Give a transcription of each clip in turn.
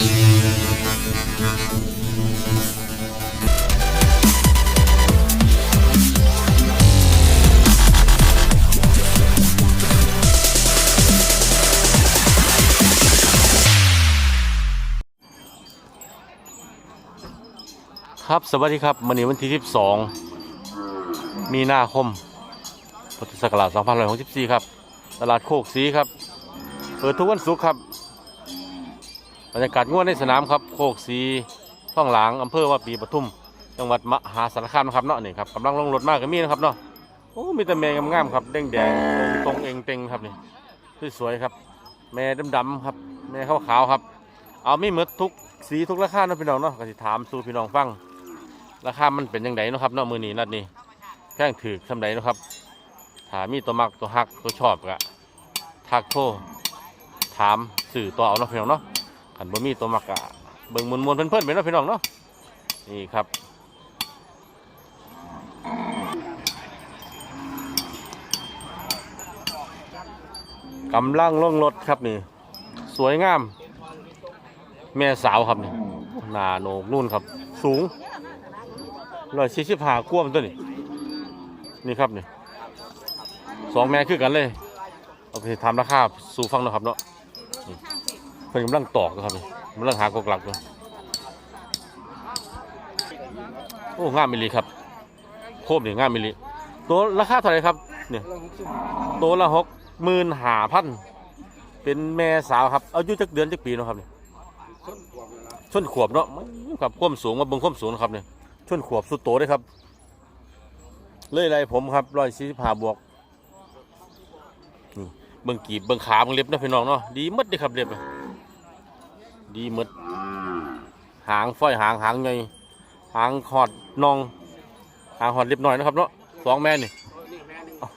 ครับสวัสดีครับวันนี้วันที่ 12 มีนาคมพุทธศักราช2564 ครับ ตลาดโคกสีครับ เปิดทุกวันศุกร์ครับ บรรยากาศง่วนในสนามครับโคกสีท่องหลางอำเภอว่าปีปทุม จังหวัดมหาสารคามนะครับเนาะนี่ครับกำลังลงรถมากกับมีนะครับเนาะโอ้มีแต่แม่งามๆครับแดงแดงตรงเองเต็งครับนี่สวยๆครับ แม่ดำๆครับแม่ขาวๆครับ เอามีหมดทุกสีทุกราคาเนาะพี่น้องเนาะก็สิถามสู่พี่น้องฟังราคามันเป็นยังไงเนาะครับเนาะมือนี้นัดนี้แพงถือสำไดเนาะครับถามีตัวมักตัวฮักตัวชอบกะทักโทรถามสื่อต่อเอาเนาะพี่น้องเนาะ ขันบ่มีตัวมักกะเบิ่งมวนมวนๆเพิ่อนๆไปเนาะพี่น้องเนาะนี่ครับกำลังล่องรถครับนี่ สวยงาม แม่สาวครับนี่หนาโหนกนุ่นครับ สูงร้อยสี่สิบห้าควบตัวนี้นี่ครับนี่สองแม่คือกันเลยเอาไปทำราคาสู่ฟังเนะครับเนาะ เพิ่นกำลังตอกครับนี่กำลังหากกหลักอยู่โอ้งามมิลีครับโคมนี่งามมิลีตัวราคาเท่าไหร่ครับเนี่ยตัวละหกหมื่นหาพันเป็นแม่สาวครับอายุจักเดือนจักปีเนาะครับเนี่ยชนขวบเนาะครับความสูงมาเบิ่งความสูงนะครับเนี่ยชนขวบสุดโตเลยครับเล่ยไรผมครับร้อยสี่สิบห้าบวกนี่เบิ่งกีบเบิ่งขาเบิ่งเล็บนะพี่น้องเนาะดีหมดเลยครับเล็บ ดีหมดหางฝ้อยหางหางใหญ่หางหอดนอง หางหอดเล็บหน่อยนะครับเนาะสองแม่นี่อ้าว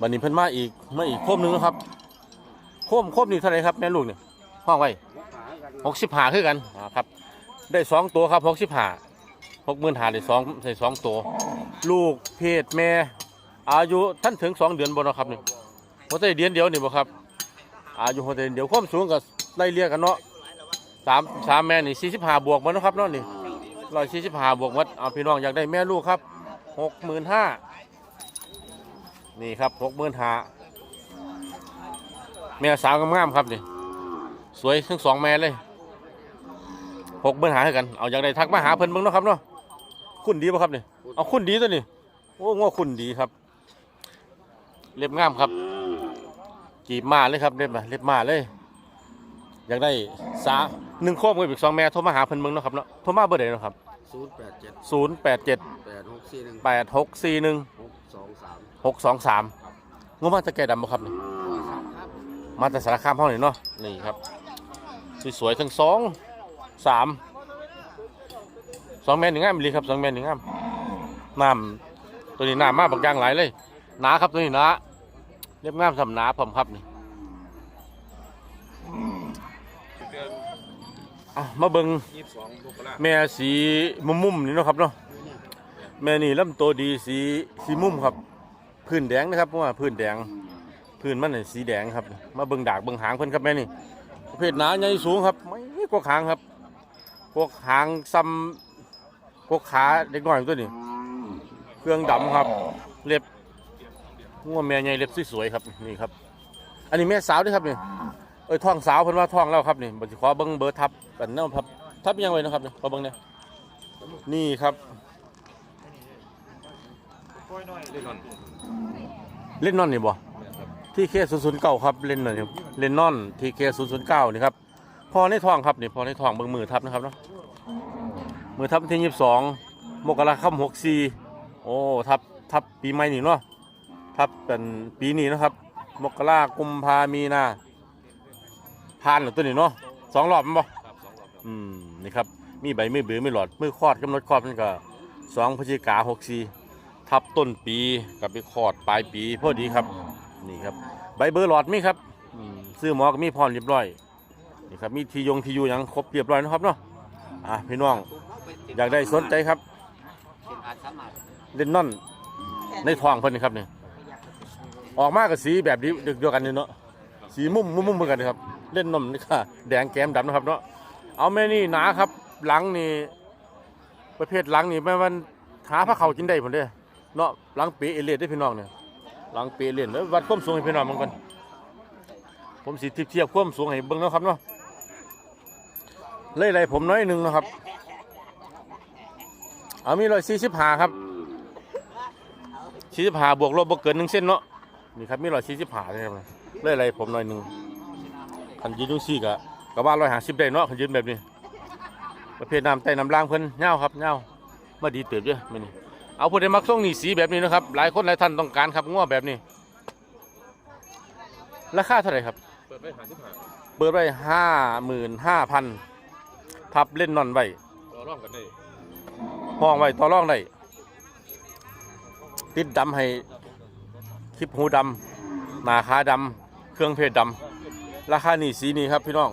บันนี้เพิ่นมาอีกมาอีกโคมหนึงนะครับโคมโคมนี่เท่าไหรครับแม่ลูกเนี่ยห้องไว้หกสิบห้าคือกันอ่าครับ ได้สองตัวครับหกสิบห้าหกหมื่นหาได้สองใส่สองตัว ลูกเพศแม่ อายุท่านถึงสองเดือนบนนาะครับนี่หัวใจเดือนเดียวนี่บ่ครับ อายุหัวใจเดียวความสูงกับ ไล่เรียกกันเนาะสามสามแม่นี่สี่สิบห้าบวกหมันนาะครับเนาะนี่ร้อยสี่สิบห้าบวกหมัดเอาพี่น้องอยากได้แม่ลูกครับหกหมื่นห้านี่ครับหกหมื่นห้าแม่สาวงามๆครับนี่สวยทั้งสองแม่เลยหกเบิ้นหาให้กันเอาอยางไรทักมาหาเพิ่นเบิ่งเนาะครับเนาะคุณดีป่ะครับนี่เอาคุณดีตัวนี้โอ้ง้อคุณดีครับ เล็บงามครับจีบมาเลยครับเล็บมาเล็บมาเลย อยากได้สาหนึ่งโคมกับอีกสองแม่โทรมาหาเพิ่นเบิ่งเนาะครับเนาะโทรมาเบอร์ใดเนาะครับศูนย์แปดเจ็ดศูนย์แปดเจ็ดแปดหกสี่หนึ่งแปดหกสี่หนึ่งหกสองสามหกสองสามงบมาตะแกดำบ่ครับนี่มาแต่สารคามห้องนี่เนาะนี่ครับสวยๆทั้งสองสามสองแมนหนึ่งงามเลยครับสองแมนหนึ่งงามน้ำตัวนี้น้ำมากบางอย่างหลายเลยหนาครับตัวนี้หนาเรียบงามสำหนาผมครับนี่ อะมาเบิงยี่สิบสองมกราแม่สีมุมมุมๆนี่เนาะครับเนาะแม่นี่ลำตัวดีสีสีมุมครับ พื้นแดงนะครับเพราะว่าพื้นแดง พื้นมันน่ะสีแดงครับ มาเบิงดากเบิงหางเพิ่นครับแม่นี่ประเภทหนาใหญ่สูงครับไม่กวกหางครับกวกหางซ้ำกวกขาเด็กน้อยตัวนี้ เครื่องดำครับ เล็บงัวแม่ใหญ่เล็บสวยๆครับนี่ครับ อันนี้แม่สาวด้วยครับนี่เอ้ยท้องสาวเพิ่นว่าท้องแล้วครับนี่บ่สิขอเบิ่งเบอร์ทับกันเนาะครับทับยังไว้นะครับเนี่ยขอเบิ่งเนี่ยนี่ครับเล่นนอนนี่บ่ที่เคศูนย์ศูนย์เก้าครับเล่นนอนเล่นนอนที่เคศูนย์ศูนย์เก้านี่ครับพอในท้องครับนี่พอในท้องเบิ่งมือทับนะครับเนาะมือทับที่ยี่สิบสองมกราคมหกสี่โอ้ทับทับปีใหม่นี่เนาะทับเป็นปีนี้นะครับ มกรากุมภามีนา ผ่านหรือตัวนี้เนาะสองรอบแม่นบ่อืมนี่ครับมีใบมือบือไม่หลอดมือคลอดกำหนดคลอดมันก็สองพฤศจิกาหกสี่ทับต้นปีกับไปคลอดปลายปีพอดีครับนี่ครับ ใบเบอร์หลอดมีครับอืมซื้อหมอก็มีพรเรียบร้อยนี่ครับมีทียงทียูหยังครบเรียบร้อยนะครับเนาะอะพี่น้องอยากได้สนใจครับเล่นนอนในท้องเพิ่นนี่ครับนี่ออกมากับสีแบบนี้เดียวกันนี่เนาะสีมุมมุมมุมเหมือนกันนี่ครับ เล่นนมนี่ค่ะแดงแก้มดำนะครับเนาะเอาแม่นี่หนาครับ หลังนี่ประเภทหลังนี่แม่มันหาผ้าเขากินได้ผมเด้เนาะหลังปีเอเลียดได้พี่น้องเนี่ยหลังปีเอเลียดแล้ววัดความสูงให้พี่น้องมันกันผมสิเทียบความสูงให้เบิ่งนะครับเนาะเล่ยไรผมน้อยหนึ่งนะครับ เอามีร้อยสี่สิบห้าครับสี่สิบห้าบวกลบบ่เกินหนึ่งเส้นเนาะนี่ครับมีร้อยสี่สิบห้าเลยครับเล่ยไรผมน้อยหนึ่ง คันยืนดูซี่กะกะว่าร้อยห้าสิบได้เนาะคันยืนแบบนี้ ประเภทน้ำใต้น้ำล่างเพิ่นเงาครับเงามาดีเติบเยอะไม่นี่เอาผู้ใดมักส่งนี่สีแบบนี้นะครับ หลายคนหลายท่านต้องการครับง้อแบบนี้ ราคาเท่าไหร่ครับ เปิดไปหาสิบหาเปิดไว้ห้าหมื่นห้าพันพับเล่นนอนไว้รอร่องกันได้ห้องไว้ต่อรองได้ติดดำให้คลิปหูดำหนาขาดำเครื่องเพศดำ ราคานี่สีนี้ครับพี่น้อง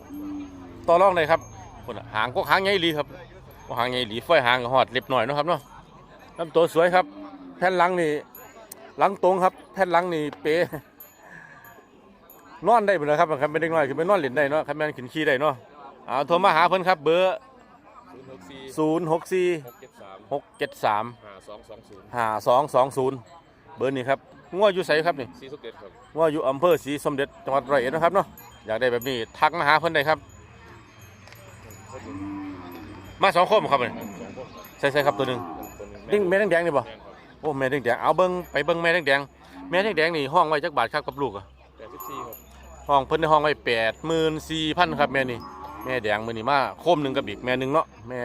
ต่อรองได้ครับคนน่ะหางก็หางใหญ่อีหลีครับก็หางใหญ่อีหลีฝ้อยหางก็หอดเล็บหน่อยเนาะครับเนาะลำตัวสวยครับ แผ่นหลังนี่หลังตรงครับ แผ่นหลังนี่เป๊ะนอนได้หมดเลยครับครับเป็นเด็กน้อยคือเป็นนอนเล่นได้เนาะครับแม่นขึ้นขี่ได้เนาะเอาโทรมาหาเพิ่นครับเบอร์ศูนย์หกสี่0 6 4หกเจ็ดสาม6 7 3หาสองสองศูนย์ห้าสองสองศูนย์เบอร์นี้ครับง้ออยู่ไสครับนี่สี่สุกเด็ดครับง้ออยู่อำเภอศรีสมเด็จจังหวัดร้อยเอ็ดนะครับเนาะ อยากได้แบบนี้ทักมาหาเพิ่นได้ครับ มาสองคนบ่ครับนี่สองพวกครับใช่ใช่ครับตัวหนึ่งคนหนึ่งดิ้งแม่แดงๆนี่บ่แม่นครับโอ้แม่แดงๆเอาเบิ่งไปเบิ่งแม่แดงๆแม่แดงๆนี่ห้องไว้จักบาทครับกับลูกอะแปดสิบสี่ครับห้องเพิ่นในห้องไว้แปดหมื่นสี่พันครับแม่นี่แม่แดงมือนี่มาโคมหนึ่งกับอีกแม่หนึ่งเนาะแม่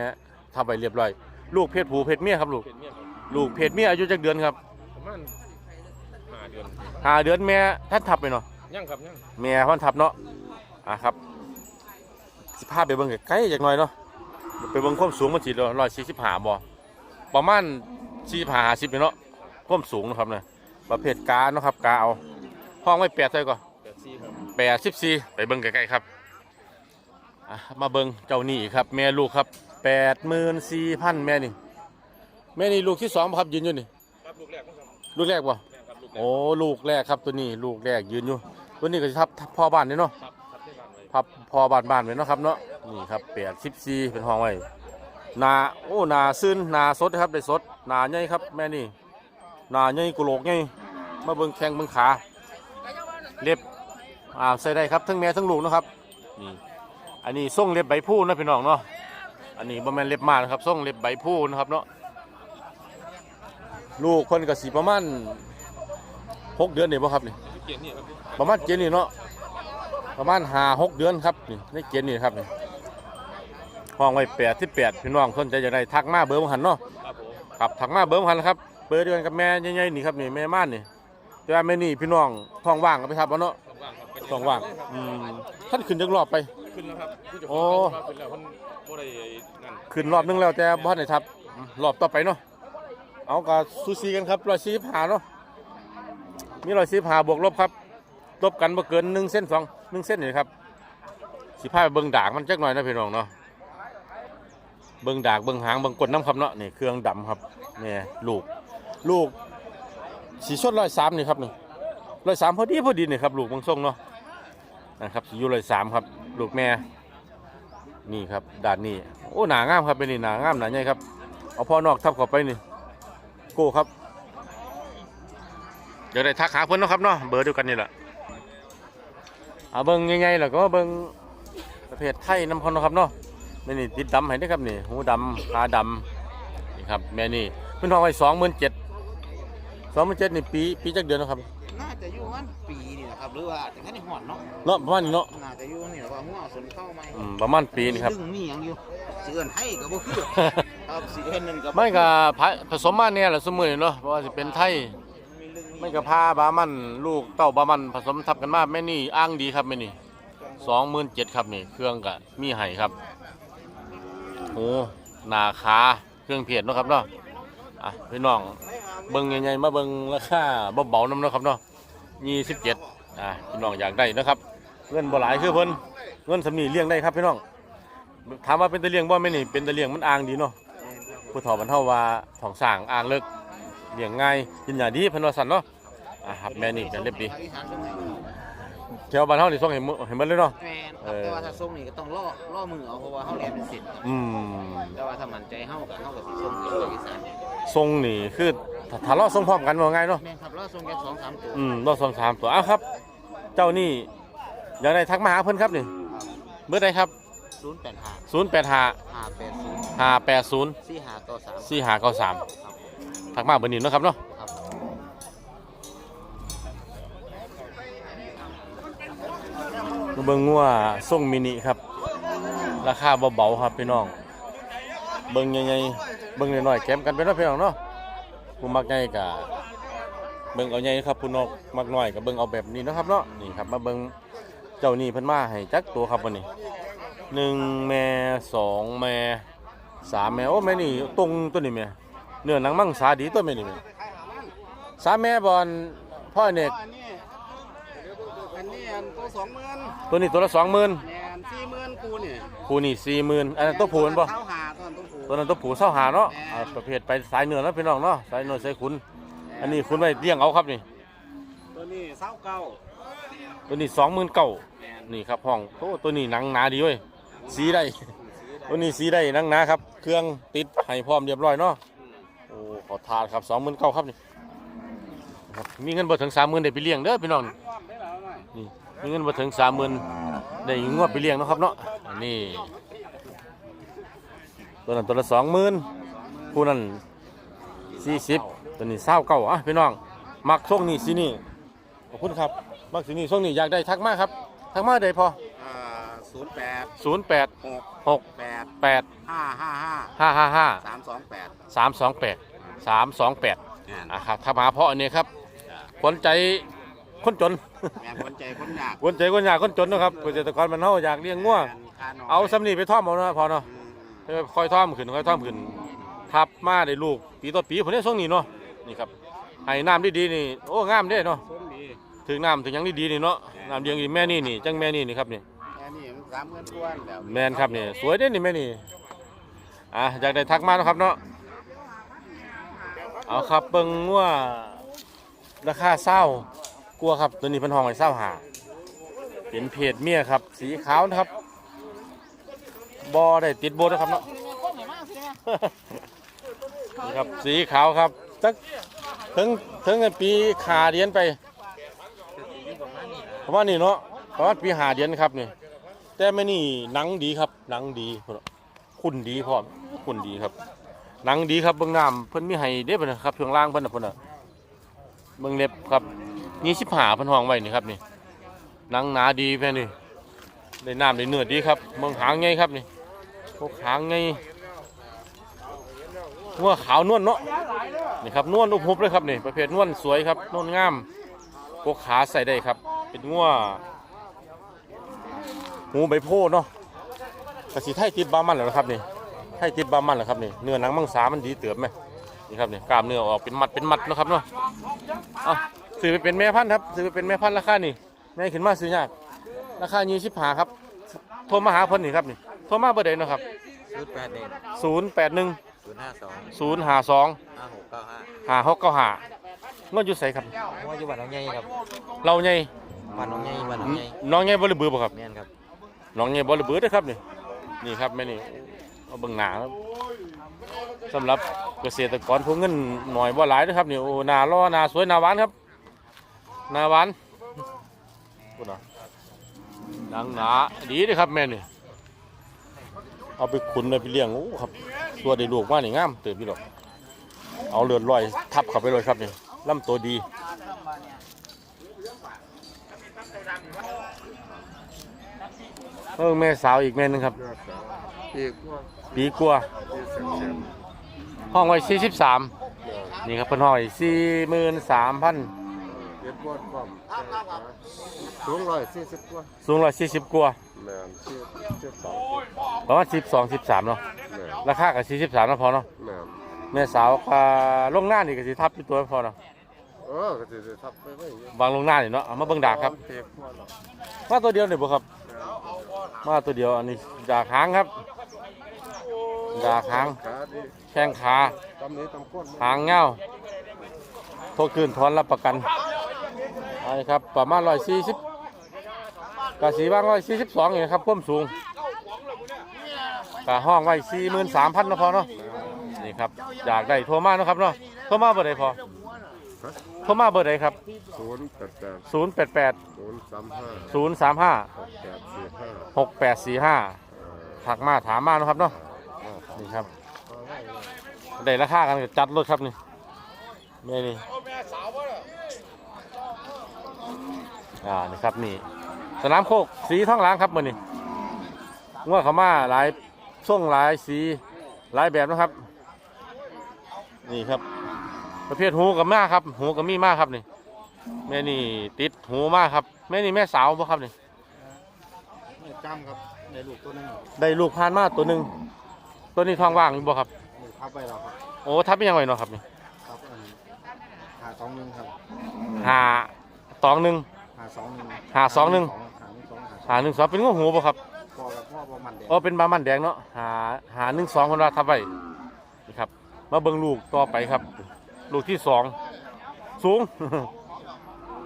ทำไปเรียบร้อย ลูกเพศผู้เพศเมียครับลูกเป็นเมียครับลูกเพศเมียอายุจักเดือนครับประมาณห้าเดือนห้าเดือนแม่ท่านทับไปเนาะ ยังครับยังแม่ท่านทับเนาะอะครับสิพาไปเบิ่งใกล้ๆจักหน่อยเนาะไปเบิ่งความสูงมันสิร้อยสี่สิบห้าบ่ประมาณสี่สิบห้าห้าสิบเนาะความสูงเนาะครับเนี่ยประเภทกาเนาะครับกาเอาห้องไว้แปดเท่าไหร่ก่อนแปดสี่ครับแปดสิบสี่ไปเบิ้งใกล้ๆครับอะมาเบิ้งเจ้านี่ครับ แม่ลูกครับแปดหมื่นสี่พันแม่นี่แม่นี่ลูกที่สองบ่ครับยืนอยู่นี่ครับลูกแรกนะครับลูกแรกบ่แม่ครับลูกแรกโอ้ลูกแรกครับตัวนี้ลูกแรกยืนอยู่ ตัวนี้ก็สิทับทับพ่อบ้านนี่เนาะครับครับที่บ้านไว้พับพ่อบ้านบ้านไว้เนาะครับเนาะนี่ครับแปดสิบสี่เป็นห้องไว้หนาโอ้หนาซึ้นหนาสดนะครับได้สดหนาใหญ่ครับ แม่นี่หนาใหญ่กุโหลกใหญ่มาเบิ้งแข้งเบิ้งขาเล็บอ่าใส่ได้ครับทั้งแม่ทั้งลูกเนาะครับนี่อันนี้ส่งเล็บใบพูนะพี่น้องเนาะอันนี้บ่แม่นเล็บมานะครับส่งเล็บใบพูนะครับเนาะลูกคนก็สีประมาณหกเดือนนี่บ่ครับนี่ เกียรตินี่ครับประมาณเจนนี่เนาะประมาณห้าหกเดือนครับนี่ในเจนนี่ครับนี่ห้องไว้แปดที่แปดพี่น้องสนใจจะได้ทักมาเบอร์บังหันเนาะครับผมครับทักมาเบอร์บังหันครับเบอร์เดียวกันกับแม่ใหญ่ๆนี่ครับนี่แม่ม่านนี่แต่ว่าแม่นี่พี่น้องท้องว่างก็ไปทับเอาเนาะต้องว่างครับท้องว่างอืมท่านขึ้นจักรอบไป ขึ้นแล้วครับผู้จัดโอ้การขึ้นแล้วเพิ่นบ่ได้นั่นขึ้นรอบนึงแล้วแต่บ่ทันได้ทับอืมรอบต่อไปเนาะเอากับซูซีกันครับร้อยสี่สิบห้าเนาะ มีรอยสี่สิบห้าบวกลบครับลบกันบ่เกินหนึ่งเส้นสองหนึ่งเส้นนี่ครับสิพาเบิ่งดากมันจักหน่อยนะพี่น้องเนาะเบิ่งดากเบิ่งหางเบิ่งกดน้ำครับเนาะนี่เครื่องดำครับนี่ลูกลูกสีชดร้อยสามนี่ครับนี่ร้อยสามพอดีพอดีนี่ครับลูกบางทรงเนาะนะครับสีอยู่ร้อยสามครับ ลูกแม่นี่ครับด้านนี้โอ้หนางามครับเป็นนี่หนางามหนาใหญ่ครับเอาพ่อนอกทับเข้าไปนี่โก้ครับ เดี๋ยวได้ทักหาเพิ่นเนาะครับเนาะเบอร์เดียวกันนี่แหละเอาเบิ่งใหญ่ๆแล้วก็เบิ่งประเภทไทยน้ำพอนเนาะครับเนาะแม่นี่ติดดำให้ได้อครับนี่หูดำตาดำนี่ครับแม่นี่เพิ่นทองไว้สองหมื่นเจ็ดสองหมื่นเจ็ดนี่ปีปีจักเดือนเนาะครับน่าจะอยู่ประมันปีนี่นะครับหรือว่าแต่แค่ในหอดเนาะเนาะประมาณนี้เนาะน่าจะอยู่นี่แหละว่าหัวสนเข้าไหมอืมประมาณปีนี่ครับดึงมีหยังอยู่สิเอิ้นให้ก็บ่คือครับสิเอิ้นนั่นก็บ่ไม่ก็ผสมมาเนี่ยแหละสมือนี่เนาะเพราะว่าสิเป็นไทย มีลึงไม่ก็พาบามันลูกเต้าบามันผสมทับกันมาแม่นี่อ้างดีครับแม่นี่สองหมื่นเจ็ดครับนี่เครื่องก็มีไห้ครับโอ้หนาขาเครื่องเพียรเนาะครับเนาะอะพี่น้องเบิ่งใหญ่ๆมาเบิ่งราคาเบาๆน้ำเนาะครับเนาะยี่สิบเจ็ดอ่าพี่น้องอยากได้นะครับเงินบ่หลายคือเพิ่นเงินสำนีเลี้ยงได้ครับพี่น้องถามว่าเป็นตะเลี้ยงบ่แม่นี่เป็นตะเลี้ยงมันอ่างดีเนาะผู้เฒ่าบรรเทาว่าท้องสร้างอ่างเลิก เลี้ยงง่ายกินยาดีเพิ่นว่าซั่นเนาะอ่าครับแม่นี่ก็เรียบดีอธิษฐานตรงไหนแถวบ้านเฮานี่ส่งให้หมดให้หมดเลยเนาะ แมนครับแต่ว่าถ้าส่งนี่ก็ต้องล่อล่อมือเอาเพราะว่าเฮาเรียนเป็นศิลป์อืมแต่ว่าถ้ามั่นใจเฮาก็เฮาก็สิส่งเป็นอีสานทรงนี่คือถ้าถ้าเราส่งพร้อมกันว่าไงเนาะ แม่นครับล่อส่งแค่2 3ตัวอืมเราส่งสามตัวอ้าวครับ เจ้านี่อยากได้ทักมาหาเพิ่นครับนี่เบอร์ใดครับ085 085 580 580 45ต่อ3 4593 ทักมาเบอร์นี้เนาะครับเนาะเบิ่งงัวส่งมินิครับ ราคาเบาๆครับพี่น้อง เบิ่งใหญ่ๆเบิ่งน้อยๆแก้มกันไปเนาะพี่น้องเนาะผู้มักใหญ่ก็เบิ่งเอาใหญ่ครับผู้นอกมักน้อยก็เบิ่งเอาแบบนี้นะครับเนาะนี่ครับมาเบิ่งเจ้านี่เพิ่นมาให้จักตัวครับวันนี้หนึ่งแม่สองแม่สามแม่โอ้แม่นี่ตรงตัวนี้แม่ เนื้อหนังมังสาดีตัวแม่นี่แม่สามแม่บอลพ่อเนกอันนี้อันนี้อันตัว20,000ตัวนี้ตัวละสองหมื่นแม่น40,000กูนี่ผูนี่สี่หมื่นอันนั้นตัวผูแมันบ่เท้าหาตอนตัวผูตัวนั้นตัวผูเศร้าหาเนาะแม่อ่าประเภทไปสายเหนือเนาะพี่น้องเนาะสายเหนือสายขุน อันนี้คุณไว้เลี้ยงเอาครับนี่ ตัวนี้เศร้าเก่าตัวนี้สองหมื่นเก้าแม่นนี่ครับห้องโอ้ตัวนี้หนังหนาดีเว้ยสีได้ตัวนี้สีได้หนังหนาครับ เครื่องติดให้พร้อมเรียบร้อยเนาะโอ้ขอทานครับสองหมื่นเก้าครับนี่ครับมีเงินบ่ถึงสามหมื่นได้ไปเลี้ยงเด้อพี่น้องนี่มีเงินบ่ถึงสามหมื่นได้งวดไปเลี้ยงเนาะครับเนาะอันนี้ตัวนั้นตัวละสองหมื่นผู้นั้นสี่สิบตัวนี้เศร้าเก้าอะพี่น้องมักช่วงนี้สินี่ขอบคุณครับมักสินี่ช่วงนี้อยากได้ทักมาครับทักมาได้พออ่าศูนย์แปดศูนย์แปดหกหกแปดแปดห้าห้าห้าห้าห้าห้าสามสองแปดสามสองแปด สามสองแปดอะครับถ้ามาเพราะอันนี้ครับคนใจคนจนแม่นคนใจคนยากคนใจคนอยากคนจนนะครับเกษตรกรมันเฮาอยากเลี้ยงงัวแม่นค่น้ยเอาสำนีไปท่อมเอาเนาะพอเนาะอืมค่อยท่อมขึ้นค่อยท่อมขึ้นทับมาได้ลูกปีต่อปีผมได้ช่วงนี้เนาะนี่ครับให้น้ำดีๆนี่โอ้งามเด้เนาะส้มดีถึงน้ำถึงหยังดีๆนี่เนาะน้ำเลี้ยงดีแม่นี่นี่จังแม่นี่นี่ครับนี่แม่นี่มันสามเงินกวนแล้วแมนครับนี่สวยเด้นี่แม่นี่อะอยากได้ทักมาเนาะครับเนาะ เอาครับเบิ่งว่าราคาเศร้ากลัวครับ ตัวนี้เพันห้องไอ้เศร้าหาเป็นเพจเมียครับ สีขาวนะครับบอได้ติดโบนะครับเนาะ นี่ครับสีขาวครับจักถึงถึงปีขาเดียนไปประมาณนี้เนาะประมาณปีหาเดียนครับนี่ แต่ไม่นี่หนังดีครับหนังดีพุ่นน่ะคุณดีพร้อมคุณดีครับ หนังดีครับเบิ่งน้ำเพิ่นมีให้เด้เพิ่นนะครับช่วงล่างเพิ่นน่ะเพิ่นน่ะเบิ่งเล็บครับนี่สิบหาเพิ่นห้องไว้นี่ครับนี่หนังหนาดีแม่นี่ได้น้ำได้เนื้อดีครับเบิ่งหางไงครับนี่พวกหางไงงัวขาวนวลเนาะนี่ครับนวลอุบหุบเลยครับนี่ประเภทนวลสวยครับนวลงามพวกขาใส่ได้ครับ เป็นงัวหูใบโพเนาะกระสีไทยติดบามันแล้วนะครับนี่ ไทยติดบามันแล้วครับนี่เนื้อหนังมังสามันดีเติบไหมนี่ครับนี่กล้ามเนื้อออกเป็นมัดเป็นมัดเนาะครับเนาะเอาซื้อไปเป็นแม่พันธุ์ครับซื้อไปเป็นแม่พันธุ์ราคานี่แม่ขึ้นมาซื้อยากราคายี่สิบห้าครับโทรมาหาเพิ่นนี่ครับนี่โทรมาเบอร์ใดเนาะครับศูนย์แปดเอ็ดศูนย์แปดหนึ่งศูนย์ห้าสองศูนย์ห้าสองห้าหกเก้าห้าห้าหกเก้าห้าเงินอยู่ใส่ครับว่าอยู่บ้านน้องใหญ่ครับเราไงบ้านน้องใหญ่บ้านน้องใหญ่น้องไงบริบือบ่ครับแม่นครับ น้องไงบริบือเด้อครับนี่นี่ครับแม่นี่ เอาเบิ่งหนาครับสำหรับเกษตรกรผู้เงินหน่อยบ่หลายนะครับนี่โอ้นาล่อนาสวยนาหวานครับนาหวานพูดนะดังหนาดีเลยครับแม่นี่เอาไปขุนไปเลี้ยงโอ้ครับตัวได้ลูกมานี่งามเติบอยู่ดอกเอาเลือดลอยทับเข้าไปเลยครับนี่ลำตัวดีเออแม่สาวอีกแม่หนึงครับอีก ปีกว่าห้องไว้สี่สิบสามนี่ครับเพิ่นห้องไว้สี่หมื่นสามพันเย็ดบอดความสูงร้อยสี่สิบกว่าสูงร้อยสี่สิบกว่าแม่นสิบสิบสองประมาณสิบสองสิบสามเนาะแม่นราคากับสี่สิบสามนาะพอเนาะแม่นแม่สาวก็ลงหน้านี่ก็สิทับที่ตัวพอเนาะเออก็สิได้ทับไปไว้อยู่วางลงหน้านี่เนาะเอามาเบิ่งดากครับเทปพวกเรามาตัวเดียวนี่บ่ครับ มาตัวเดียวอันนี้ดากหางครับ ดากหางขาดีแข้งขาตำนี้ตำก้นหางเงาโทษคืนทอนรับประกันอันนี้ครับประมาณร้อยสี่สิบกะสีว่างไว้สี่สิบสองเองครับความสูงกะห้องไว้สี่หมื่นสามพันนาะพอเนาะนี่ครับอยากได้โทรมาเนาะครับเนาะโทรมาเบอร์ใดพอโทรมาเบอร์ใดครับศูนย์แปดแปดศูนย์แปดแปดศูนย์สามห้าศูนย์สามห้าหกแปดสี่ห้าหกแปดสี่ห้าถักมาถามมาเนาะครับเนาะ นี่ครับได้ราคากันก็จัดรถครับนี่แม่นี่อ่านี่ครับนี่สนามโคกสีท้องหล้างครับมือนี่งวดเขามาหลายช่วงหลายสีหลายแบบนะครับ นี่ครับ ประเภทหูกับมาครับหูกับมีมากครับนี่แม่นี่ติดหูมากครับแม่นี่แม่สาวบ่ครับนี่นี่จำครับในลูกตัวหนึงได้ลูกพานมาตัวหนึ่ง ตัวนี้ท้องว่างอยู่บ่ครับนี่ทับไปแล้วครับโอ้ทับเป็นยังไงเนาะครับนี่ครับอันหาสองหนึ่งครับหาตองหนึ่ง หาสองหนึ่งหาสองหนึ่ง หาหนึ่งสองหาสองหาหนึ่งสองเป็นงูหูบ่ครับพอกับพ่อประมันแดงอ๋อเป็นบามันแดงเนาะหาหาหนึ่งสองคนว่าทับไว้นี่ครับ มาเบิ่งลูกต่อไปครับ ลูกที่สองสูง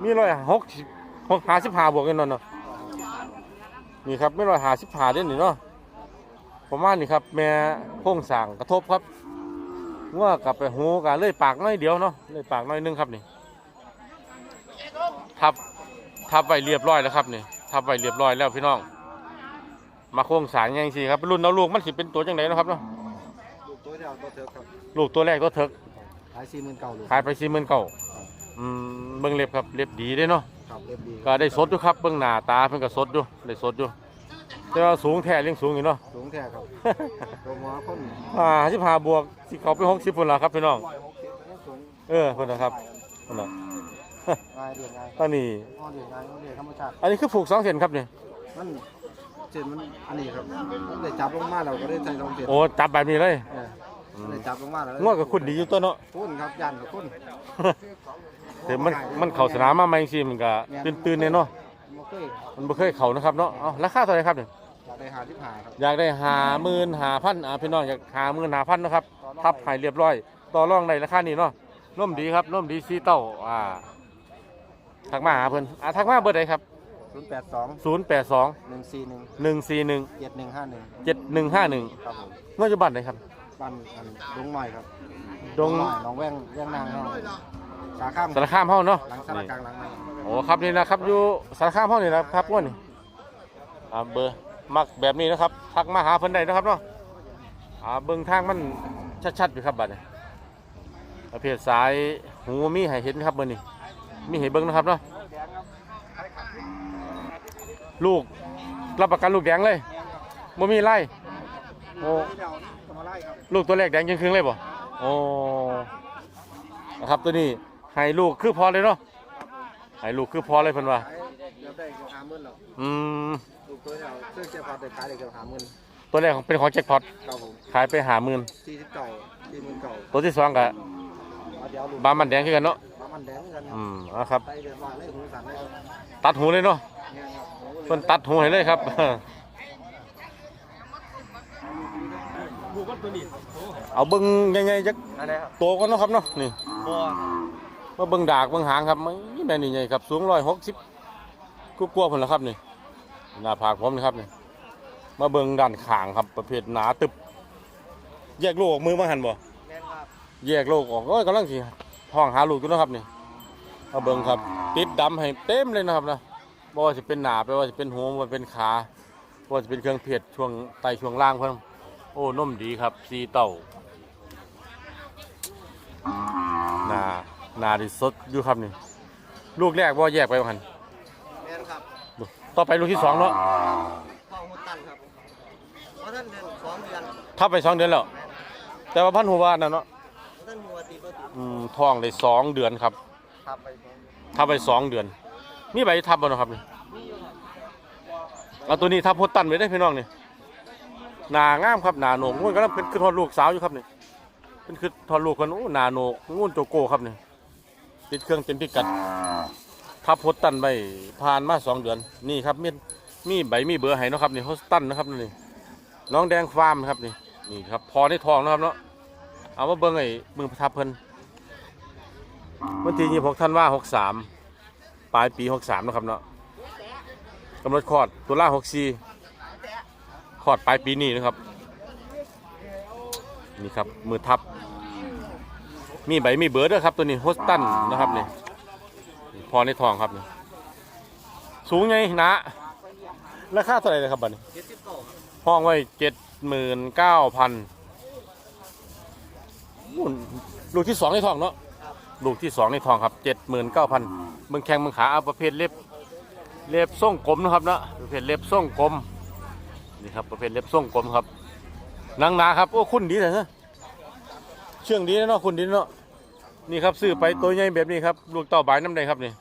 มีร้อยหกสิบหกหาสิบห้าบวกกันเนาะเนาะนี่ครับไม่ร้อยหาสิบห้าเด่นนี่เนาะ ประมาณนี้ครับ แม่โค้งสั่งกระทบครับว่ากลับไปหูกันเลยปากน้อยเดียวเนาะเลยปากน้อยหนึงครับนี่ทับทับไว้เรียบร้อยแล้วครับนี่ทับไว้เรียบร้อยแล้วพี่น้อง มาโค้งสารยังสิครับรุ่นเอาลูกมันสิเป็นตัวจังไดเนาะครับเนาะลูกตัวเดียวตัวเถอะครับลูกตัวแรกตัวเถิกขายสี่หมื่นเก้าลูกขายไปสี่หมื่นเก้าอืมเบิ่งเล็บครับเล็บดีเด้เนาะครับเรียบดีก็ได้สดอยู่ครับเบิ่งหน้าตาเพิ่นก็สดอยู่ได้สดอยู่ แต่ว่าสูงแท้เลี้ยงสูงอยู่เนาะ สูงแท้ครับ ตัวหมอคนอ่าสิบห้าบวกสิเขาไปหกสิบพุ่นละครับพี่น้องร้อยหกสิบยังสูงเออพุ่นนะครับพุ่นละง่ายเรียนง่ายตอนนี้อ๋อเรียนง่ายเรียนธรรมชาติ อันนี้คือผูกสองเส้นครับนี่มันเจ็ดมันอันนี้ครับมันได้จับลงมาเราก็ได้ใส่ลงเจ็ดโอ้จับแบบนี้เลยเออมันได้จับลงมาแล้วงวดกับคุณดีอยู่ตัวเนาะ คุณครับยันกับคุณแต่มันมันเข้าสนามมาใหม่สิมันก็ตื่นๆเนี่ยเนาะมันเค ยมันบ่เคยเข้านะครับเนาะเอาราคาเท่าไหร่ครับเนี่ยอยากได้หาที่หาครับอยากได้หาหมื่นหาพันอ่าพี่น้องอยากหาหมื่นหาพันนะครับทับให้เรียบร้อย ต่อรองในราคานี้เนาะร่มดีครับร่มดีซีเต้าอ่าทักมาหาเพิ่นอ่าทักมาเบอร์ใดครับ ศูนย์แปดสอง082 หนึ่งสี่หนึ่ง141 เจ็ดหนึ่งห้าหนึ่ง7151ครับผมเมื่อจุบันไหนครับ บ้านอันดงหน่อยครับดงหน่อยหนองแว่งแว่งนางเนาะสาข้ามสารคามเฮาเนาะหลังสารนี่กลางหลังใน โอ้ครับนี่นะครับอยู่สารคามเฮานี่นะครับว่านี่อ่าเบอร์มักแบบนี้นะครับทักมาหาเพิ่นได้นะครับเนาะอ่าเบิ่งทางมันชัดๆอยู่ครับบัดนี้ประเภทสายหูมีให้เห็นครับเบอร์นี้มีให้เบิ่งนะครับเนาะลูกรับประกันลูกแดงเลยบ่มีไล่โอ้เดี๋ยวจะมาไรลูกตัวแรกแดงยังครึ่งเลยบ่โอ้นะครับตัวนี้ให้ลูกคือพอเลยเนาะ ให้ลูกคือพอเลยเพิ่นว่าขายเดี๋ยวได้เกือบห้าหมื่นแล้วอืมลูกตัวเดียวเครื่องเจ็บพอได้ขายได้เกือบห้าหมื่นตัวแรกเป็นของแจ็คพอตครับผมขายไปหาหมื่นสี่สิบเก้าสี่หมื่นเก้าตัวที่สองก็เอาเดี๋ยวลูกบามันแดงคือกันเนาะบามันแดงกันอืมเอาครับ ไปเดือนว่าเลยหูสั่นเลยครับตัดหูเลยเนาะเนี่ยครับเพิ่นตัดหูให้เลยครับ เอาเบิ่งใหญ่ๆจักอันไหนครับโตก่อนเนาะครับเนาะนี่ บัวมาเบิ่งดากเบิ่งหางครับไม่ แม่นี่ใหญ่ครับ สูง160กว่าๆพุ่นละครับนี่หน้าผากผมนี่ครับนี่มาเบิ่งด้านข้างครับประเภทหนาตึบ แยกลูกออกมือมาหันบ่แม่นครับแยกลูกออกโอ้ยกำลังสิท้องหาลูกอยู่เนาะครับนี่มาเบิ่งครับ ติดดำให้เต็มเลยนะครับนะบ่ว่าสิเป็นหน้าไปว่าสิเป็นหัวบ่ว่าเป็นขาบ่ว่าสิเป็นเครื่องเพชรช่วงไตช่วงล่างเพิ่นโอ้นมดีครับสีเต้าหน้าหน้าที่สดอยู่ครับนี่ ลูกแรกบ่แยกไปว่าหั่นแม่นครับต่อไปลูกที่สองเนาะพ่อหุตันครับเพราะท่านเดือนสองเดือนทับไปสองเดือนแล้ว แต่ว่าพันหัวว่านั่นเนาะเพราะท่านหัวตีประตูอืมท้องได้สองเดือนครับทับไปทับไปสองเดือน มีใบทับบ่เนาะครับนี่เอาตัวนี้ทับโพดตันไว้ได้พี่น้องนี่หนางามครับหนาโหนกงูนกำลังเป็นคือทอดลูกสาวอยู่ครับนี่เป็นคือทอดลูกคนโอ้หนาโหนกงูนโจโก้ครับนี่ ติดเครื่องเต็มพิกัดทับโพดตันไปผ่านมาสองเดือน นี่ครับมีมีใบมีเบอร์ให้นะครับนี่โฮสตันนะครับนี่น้องแดงฟาร์มนะครับนี่นี่ครับพอได้ทองนะครับเนาะเอามาเบิ่งไอ้มือประทับเพิ่นวันที่ยี่หกธันว่าหกสามปลายปีหกสามนะครับเนาะกำหนดคอดตุลาหกสี่คอดปลายปีนี้นะครับ นี่ครับมือทับ มีใบมีเบอร์ด้วยครับตัวนี้โฮสตันนะครับนี่พอในทองครับนี่สูงไงนะราคาเท่าไหร่เลยครับบัดนี้ห้องไว้เจ็ดหมื่นเก้าพันลูกที่สองในทองเนาะลูกที่สองในทองครับเจ็ดหมื่นเก้าพันเมืองแข้งเมืองขาเอาประเภทเล็บเล็บส่งกลมนะครับเนาะประเภทเล็บส่งกลมนี่ครับประเภทเล็บส่งกลมครับนังนาครับโอ้คุณดีเลยฮะ เชื่องดีนะเนาะคุณดีเนาะนี่ครับซื้อไปตัวใหญ่แบบนี้ครับลูกเต่าบายน้ำใดครับนี่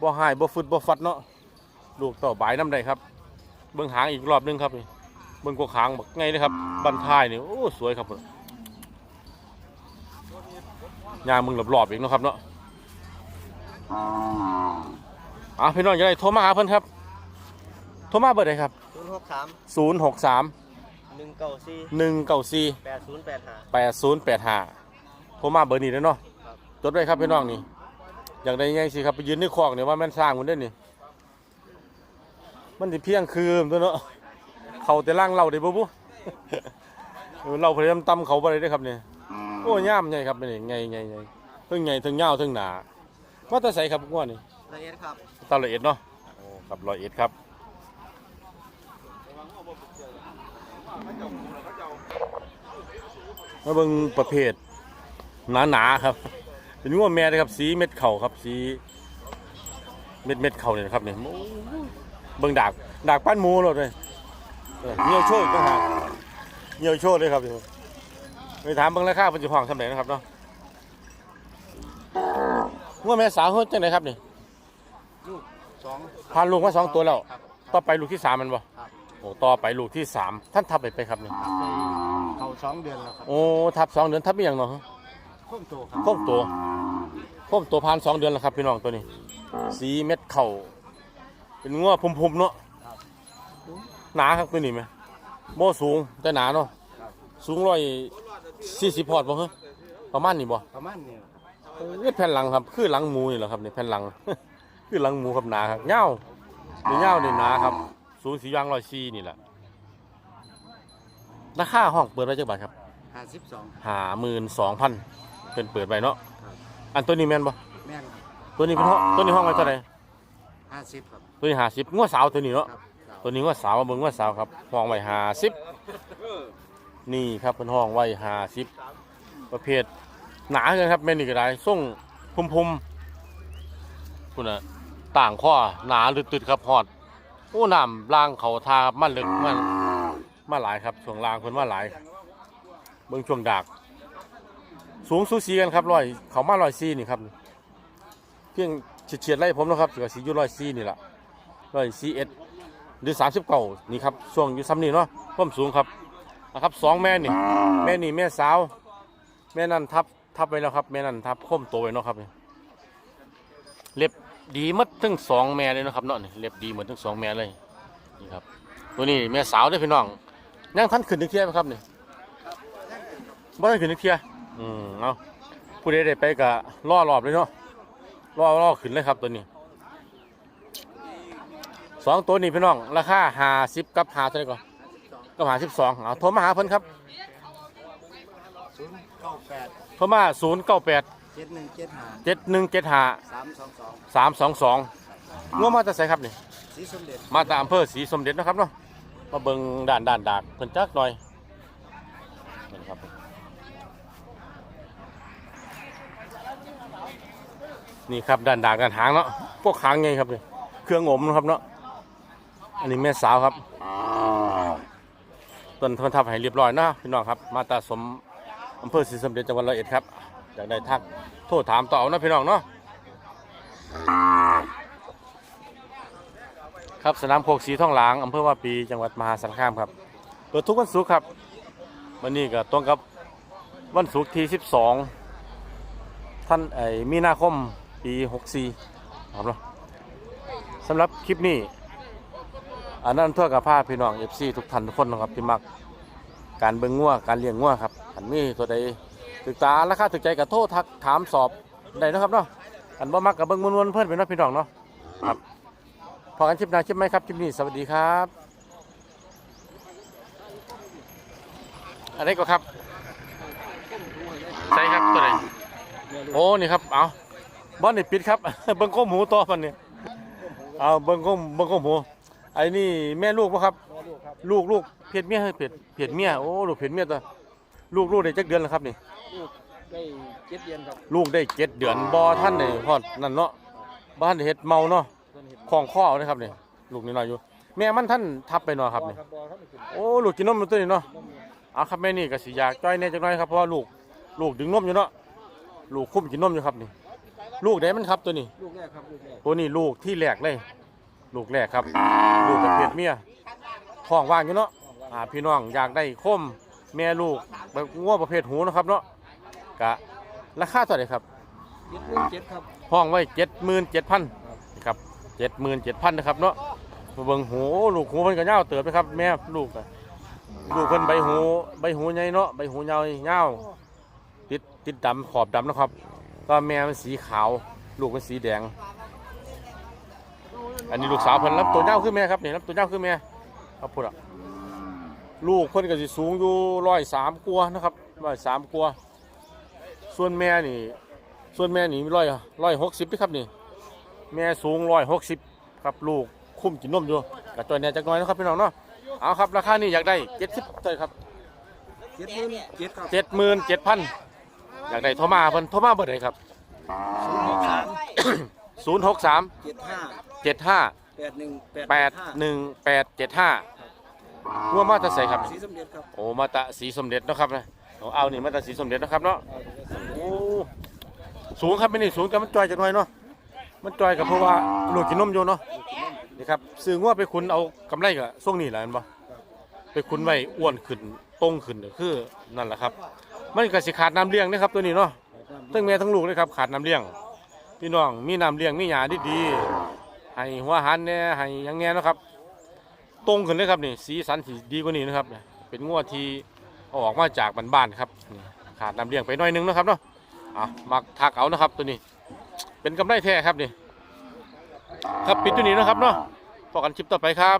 บ่หายบ่ฟึดบ่ฟัดเนาะลูกเต่าบายน้ำใดครับ เบื้องหางอีกรอบหนึงครับนี่เบื้องกวางหางบักไงเลยครับบันท้ายนี่โอ้สวยครับยางมึงหลบๆอีกเนาะครับเนาะอะพี่น้องจะได้โทรมาหาเพิ่นครับ โทรมาเบอร์ใดครับ ศูนย์หกสาม063หนึ่งเก้าสี่194แปดศูนย์แปดห้า8085โทรมาเบอร์นี้เด้อเนาะครับ จดไว้ครับพี่น้องนี่อยากได้ยังสิครับไปยืนในคอกเนี่ยว่าแม่นสร้างมันเด้อนี่ มันสิเพียงคืนตัวเนาะเขาแต่ล่างเราได้บ่บุ เออเราพยายามตำเขาบ่ได้เด้อครับนี่โอ้ย่ามใหญ่ครับนี่ไงไงไงเทั้งใหญ่เทั้งยาวเทั้งหนามาแต่ใส่ครับพวกนี้ ละเอียดครับ ตาละเอียดเนาะโอ้ครับละเอียดครับ มาเบิ่งประเภทหนาๆครับ เป็นงัวแม่เลยครับ สีเม็ดเข่าครับ สีเม็ดเม็ดเข่าเนี่ยนะครับเนี่ยโอ้เบิ่งดากดากปั้นหมูเราเลยเออเหี่ยวโชยก็หากเหี่ยวโชยเลยครับเดี๋ยวไปถามเบิ่งราคาเป็นจุห้องสำเร็จนะครับเนาะงัวแม่สาวเฮ้ยจังไหนครับนี่สองพาลูกมาสองตัวแล้วครับต่อไปลูกที่สามแมันบ่ครับโอ้ต่อไปลูกที่สามท่านทับไปไปครับเนี่ยเขาสองเดือนแล้วครับโอ้ทับสองเดือนทับไม่ยังเนาะข้มโตครับโค้มตัวโค้มตัวพานสองเดือนแล้วครับพี่น้องตัวนี้ สีเม็ดเข่าเป็นงัวพุ่มๆเนาะหนาครับตัวนี้ไหมโมสูงแต่หนาเนาะสูงร้อยสี่สิบพอดบ่ฮะประมาณนี้บ่ประมาณนี้เออนี่แผ่นหลังครับ คือหลังหมูนี่แหละครับนี่แผ่นหลัง คือหลังหมูครับหนาครับเงาวนี่เงาวนี่หนาครับ สูงสียางร้อยสี่นี่แหละราคาห้องเปิดไว้จักบาทครับห้าสิบสองหาหมื่นสองพันเป็นเปิดไว้เนาะครับอันตัวนี้แม่นบ่แม่นครับตัวนี้เป็นห้องตัวนี้ห้องไว้เท่าไหร่ห้าสิบครับตัวนี้หาสิบงวดสาวตัวนี้เนาะครับตัวนี้งวดสาวมาเบิ่งงวดสาวครับห้องไว้หาสิบนี่ครับเป็นห้องไว้หาสิบประเภทหนาเลยครับแม่นนี่ก็ได้ส่งพุ่มพุ่มๆคุณน่ะต่างข้อหนาตึดๆครับฮอด โอ้น้ำล่างเขาทามันลึกมันมาหลายครับช่วงล่างคนมาหลายเบิ่งช่วงดาก สูงสูสีกันครับร้อยเขามาร้อยซีนี่ครับ เพียงเฉียดๆไล่ผมนะครับกับสีอยู่ร้อยซีนี่แหละร้อยซีเอ็ดหรือสามสิบเก้านี่ครับช่วงอยู่ซ้ำนี่เนาะความสูงครับนะครับสองแม่นี่ แม่นี่แม่สาว แม่นั่นทับทับไว้แล้วครับ แม่นั่นทับค้มโตวไว้เนาะครับเล็บ ดีมัดทั้งสองแม่เลยนะครับเนาะนี่เล็บดีเหมดทั้งสองแม่เลยนี่ครับตัวนี้แม่สาวเด้พี่น้องยังท่านขึ้นนึกเทียไหมครับนี่บ่ทันขึ้นนึกเทียอืมเอาผู้ใดได้ไปก็ล่อรอบเลยเนาะล่อล่อขึ้นเลยครับตัวนี้สองตัวนี้พี่น้องราคาหาสิบกับหาเท่าไหร่ก่อนกับหาสิบสองเอาโทรมาหาเพิ่นครับศูนย์เก้าแปดโทรมาศูนย์เก้าแปด เจ็ดหนึ่งเจ็ดห้าเจ็ดหนึ่งเจ็ดห้าสามสองสองสามสองสองงัวมาจากไสครับนี่สีสมเด็จมาจากอำเภอศรีสมเด็จนะครับเนาะมาเบิ่งด่านด่านดากเพิ่นจักหน่อยนี่ครับนี่ครับด่านดากด่านหางเนาะพวกหางไงครับนี่เครื่องอมนะครับเนาะอันนี้แม่สาวครับต้นทนทับให้เรียบร้อยนะพี่น้องครับ มาตาสมอำเภอศรีสมเด็จจังหวัดร้อยเอ็ดครับ อยากได้ทักโทษถามต่อเอานะพี่น้องเนาะครับสนามโคกสีทองหลางอำเภอว่าปีจังหวัดมหาสารคามครับเปิดทุกวันศุกร์ครับวันนี้ก็ตรงกับวันศุกร์ที่ 12 ท่านไอมีนาคมปี 64ครับเนาะสำหรับคลิปนี้อันนั้นทั่วกับผ้าพี่น้องเอฟซีทุกท่านทุกคนนะครับที่มักการเบิ่งงัวการเลี้ยงงัวครับอันมีตัวใด ตึกตาราคาตึกใจกับโทษทักถามสอบได้นะครับเนาะอันบ่มักกับเบิ่งมวนๆเพื่อนเป็นเนาะพี่น้องเนาะครับพอกันคลิปหน้าคลิปไหมครับคลิปนี้สวัสดีครับอะไรก็ครับใช่ครับตัวไหนโอ้นี่ครับเอาบอลนี่ปิดครับเบิ้งก้มหมูต่อมันนี่เอาเบิ้งก้มเบิ้งก้มหมูไอ้นี่แม่ลูกปะครับ ลูกครับลูกลูกเพศเมียให้เพศเพศเมียโอ้ลูกเพศเมียตัวลูกลูกได้จักเดือนแล้วครับนี่ ลูกได้เจ็ดเดือนครับลูกได้เจ็ดเดือนบ่ท่านได้ฮอดนั่นเนาะบ้านได้เฮ็ดเมาเนาะเพิ่นเห็นของข้อเอานะครับนี่ลูกนี่น้อยอยู่ แม่มันท่านทับไปเนาะครับนี่บอครับขึ้นโอ้ลูกกินนมอยู่ตัวนี้เนาะเอาครับแม่นี่ก็สิอยากจ้อยแหน่จักหน่อยครับเพราะว่าลูกลูกดึงนมอยู่เนาะลูกคุ้มกินนมอยู่ครับนี่ ลูกได้มันครับตัวนี้ ลูกแรกครับลูกแรกตัวนี้ลูกที่แรกเลย ลูกแรกครับ ลูกกับเพศเมียท้องว่างอยู่เนาะอ่าพี่น้องอยากได้คมแม่ลูกแบบงัวประเภทหูนะครับเนาะ กะราคาเท่าไหร่ครับเจ็ดหมื่นเจ็ดครับห้องไว้เจ็ดหมื่นเจ็ดพันครับเจ็ดหมื่นเจ็ดพันนะครับเนาะมาเบิ่งหูลูกหูเพิ่นก็ยาวเติบไปครับ แม่ลูกอะลูกเพิ่นใบหูใบหูใหญ่เนาะใบหูยาวยาวติดติดดำขอบดำนะครับก็แม่มันสีขาว ลูกมันสีแดง อันนี้ลูกสาวเพิ่นรับตัวยาวขึ้นแม่ครับนี่รับตัวยาวขึ้นแม่ครับพูดอะลูกเพิ่นก็สิสูงอยู่ร้อยสามกว่านะครับร้อยสามกว่า ส่วนแม่นี่ ส่วนแม่นี่ร้อยร้อยหกสิบครับนี่ แม่สูงร้อยหกสิบครับลูกคุ้มกินนมอยู่กับตัวเนี้ยจักหน่อยนะครับพี่น้องเนาะเอาครับราคานี่อยากได้เจ็ดสิบเท่าไหร่ครับเจ็ดหมื่นเจ็ดครับเจ็ดหมื่นเจ็ดพันอยากได้โทรมาเพิ่นโทรมาเบอร์ไหนครับศูนย์หกสามศูนย์หกสามเจ็ดห้าเจ็ดห้าแปดหนึ่งแปดหนึ่งแปดเจ็ดห้าว่ามาตะใส่ครับ สีสมเด็จครับ โอ้ มาตะสีสมเด็จเนาะครับนะเอาเอานี่มาตะสีสมเด็จนะครับเนาะโอ้ สูงครับไม่นี่สูงแต่มันจอยจักหน่อยเนาะมันจอยกับเพราะว่าลูกกินนมอยู่เนาะนี่ครับซื้องัวไปคุณเอากำไรกับช่วงนี้แหละเห็นปะไปคุณไว้อ้วนขึ้นตรงขึ้นก็คือนั่นแหละครับ มันก็สิขาดน้ำเลี้ยงนะครับตัวนี้เนาะทั้งแม่ทั้งลูกเลยครับขาดน้ำเลี้ยง พี่น้องมีน้ำเลี้ยงมีหญ้าดีดีๆให้หัวหารแหน่ยให้หยังแหน่เนาะครับ ตรงขึ้นเลยครับนี่สีสันสีดีกว่านี้นะครับเป็นงัวที่เอาออกมาจากบ้านๆครับนี่ขาดน้ำเลี้ยงไปหน่อยนึงนะครับเนาะ อะมักทักเอานะครับตัวนี้ เป็นกำไรแท้ครับนี่ ครับปิดตัวนี้นะครับเนาะพอกันคลิปต่อไปครับ